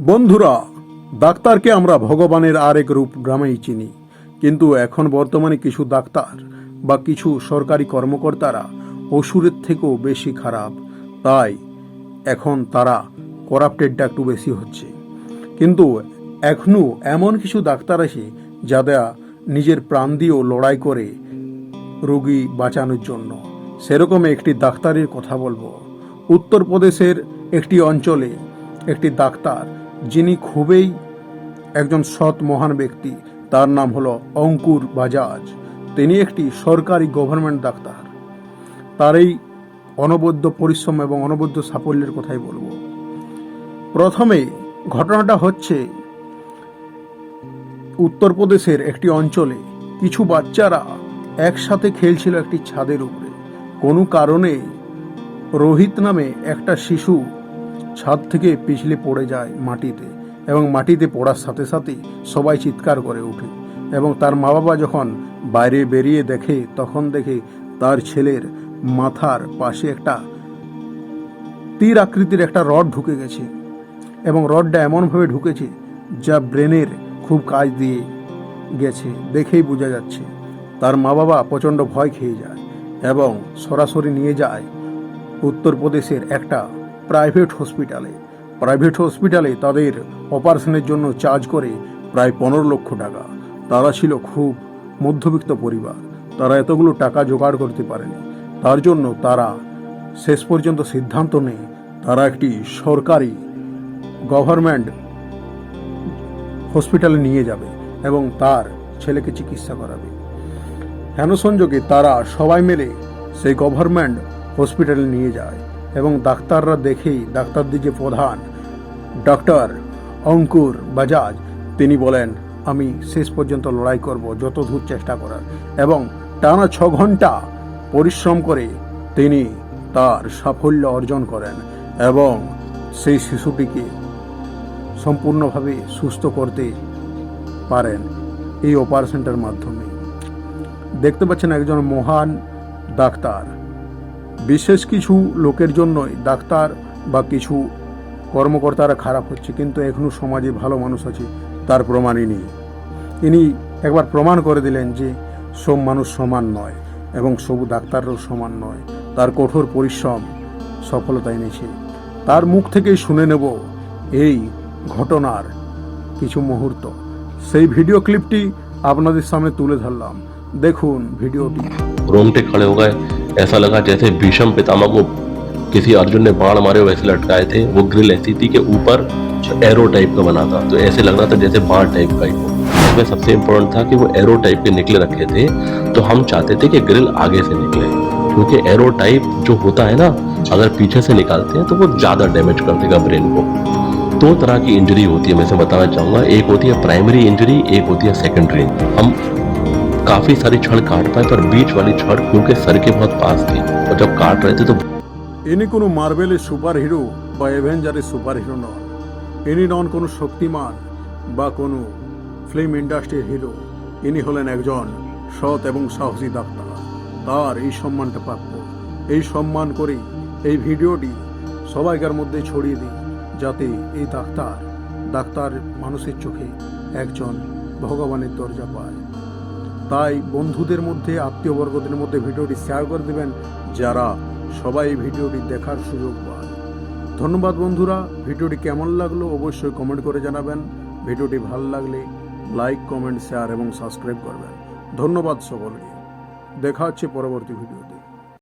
বন্ধুরা, ডাক্তারকে আমরা ভগবানের আরেক রূপ গ্রামেই চিনি। কিন্তু এখন বর্তমানে কিছু ডাক্তার বা কিছু সরকারি কর্মকর্তারা অসুরের থেকেও বেশি খারাপ। তাই এখন তারা করাপ্টেডটা একটু বেশি হচ্ছে। কিন্তু এখনও এমন কিছু ডাক্তার আছে যারা নিজের প্রাণ দিয়েও লড়াই করে রোগী বাঁচানোর জন্য। সেরকম একটি ডাক্তারের কথা বলব। উত্তরপ্রদেশের একটি অঞ্চলে একটি ডাক্তার যিনি খুবই একজন সৎ মহান ব্যক্তি, তার নাম হলো অঙ্কুর বাজাজ। তিনি একটি সরকারি গভর্নমেন্ট ডাক্তার। তার এই অনবদ্য পরিশ্রম এবং অনবদ্য সাফল্যের কথাই বলব। প্রথমে ঘটনাটা হচ্ছে, উত্তরপ্রদেশের একটি অঞ্চলে কিছু বাচ্চারা একসাথে খেলছিল একটি ছাদের উপরে। কোনো কারণে রোহিত নামে একটা শিশু ছাদ থেকে পিছলে পড়ে যায় মাটিতে এবং মাটিতে পড়ার সাথে সাথে সবাই চিৎকার করে ওঠে এবং তার মা বাবা যখন বাইরে বেরিয়ে দেখে, তখন দেখে তার ছেলের মাথার পাশে একটা তীর আকৃতির একটা রড ঢুকে গেছে এবং রডটা এমনভাবে ঢুকেছে যা ব্রেনের খুব কাজ দিয়ে গেছে, দেখেই বোঝা যাচ্ছে। তার মা বাবা প্রচণ্ড ভয় খেয়ে যায় এবং সরাসরি নিয়ে যায় উত্তরপ্রদেশের একটা প্রাইভেট হসপিটালে। প্রাইভেট হসপিটালে তাদের অপারেশনের জন্য চার্জ করে প্রায় পনেরো লক্ষ টাকা। তারা ছিল খুব মধ্যবিত্ত পরিবার। তারা এতগুলো টাকা জোগাড় করতে পারেনি। তার জন্য তারা শেষ পর্যন্ত সিদ্ধান্ত নেয়, তারা একটি সরকারি গভর্নমেন্ট হসপিটালে নিয়ে যাবে এবং তার ছেলেকে চিকিৎসা করাবে। হেন সংযোগে তারা সবাই মিলে সেই গভর্নমেন্ট হসপিটালে নিয়ে যায়। এবং ডাক্তাররা দেখেই ডাক্তারদের যে প্রধান, ডক্টর অঙ্কুর বাজাজ, তিনি বলেন, আমি শেষ পর্যন্ত লড়াই করব যত দূর চেষ্টা করার। এবং টানা ছ ঘণ্টা পরিশ্রম করে তিনি তার সাফল্য অর্জন করেন এবং সেই শিশুটিকে সম্পূর্ণভাবে সুস্থ করতে পারেন এই অপারেশনটার মাধ্যমে। দেখতে পাচ্ছেন একজন মহান ডাক্তার। বিশেষ কিছু লোকের জন্যই ডাক্তার বা কিছু কর্মকর্তারা খারাপ হচ্ছে, কিন্তু এখনও সমাজে ভালো মানুষ আছে, তার প্রমাণই নেই। ইনি একবার প্রমাণ করে দিলেন যে সব মানুষ সমান নয় এবং সবু ডাক্তাররাও সমান নয়। তার কঠোর পরিশ্রম, সফলতা এনেছে। তার মুখ থেকেই শুনে নেব এই ঘটনার কিছু মুহূর্ত। সেই ভিডিও ক্লিপটি আপনাদের সামনে তুলে ধরলাম। দেখুন ভিডিওটি। রোমটে খড়ে হয়ে ऐसा लगा जैसे भीषम पितामह को किसी अर्जुन ने बाण मारे वैसे लटकाए थे। वो ग्रिल ऐसी थी कि ऊपर एरो टाइप का बना था। तो ऐसे लग रहा था जैसे बाण टाइप का ही हो। सबसे इम्पोर्टेंट था कि वो एरो टाइप के निकले रखे थे। तो हम चाहते थे कि ग्रिल आगे से निकले। क्योंकि एरो टाइप जो होता है ना, अगर पीछे से निकालते हैं तो वो ज़्यादा डैमेज कर देगा ब्रेन को। दो तरह की इंजरी होती है। मैं से बताना चाहूँगा। एक होती है प्राइमरी इंजरी एक होती है सेकेंडरी हम काफी सारी छड़ काट पाए पर बीच वाली छड़ क्योंकि सर के बहुत पास थी और जब काट रहे थे तो ইনি কোনো মার্বেলের সুপার হিরো বা অ্যাভেঞ্জারের সুপার হিরো নন ইনি নন কোনো শক্তিমান বা কোনো ফিল্ম ইন্ডাস্ট্রির হিরো ইনি হলেন একজন সৎ এবং সাহসী ডাক্তার তার এই সম্মানটা প্রাপ্য এই সম্মান করেই এই ভিডিওটি সবাইকার মধ্যে ছড়িয়ে দিই যাতে এই ডাক্তার ডাক্তার মানুষের চোখে একজন ভগবানের দরজা পায় তাই বন্ধুদের মধ্যে, আত্মীয়বর্গদের মধ্যে ভিডিওটি শেয়ার করে দেবেন, যারা সবাই ভিডিওটি দেখার সুযোগ পায় ধন্যবাদ বন্ধুরা, ভিডিওটি কেমন লাগল অবশ্যই কমেন্ট করে জানাবেন। ভিডিওটি ভালো লাগলে লাইক কমেন্ট শেয়ার এবং সাবস্ক্রাইব করবেন। ধন্যবাদ সকলকে। দেখা হচ্ছে পরবর্তী ভিডিওতে।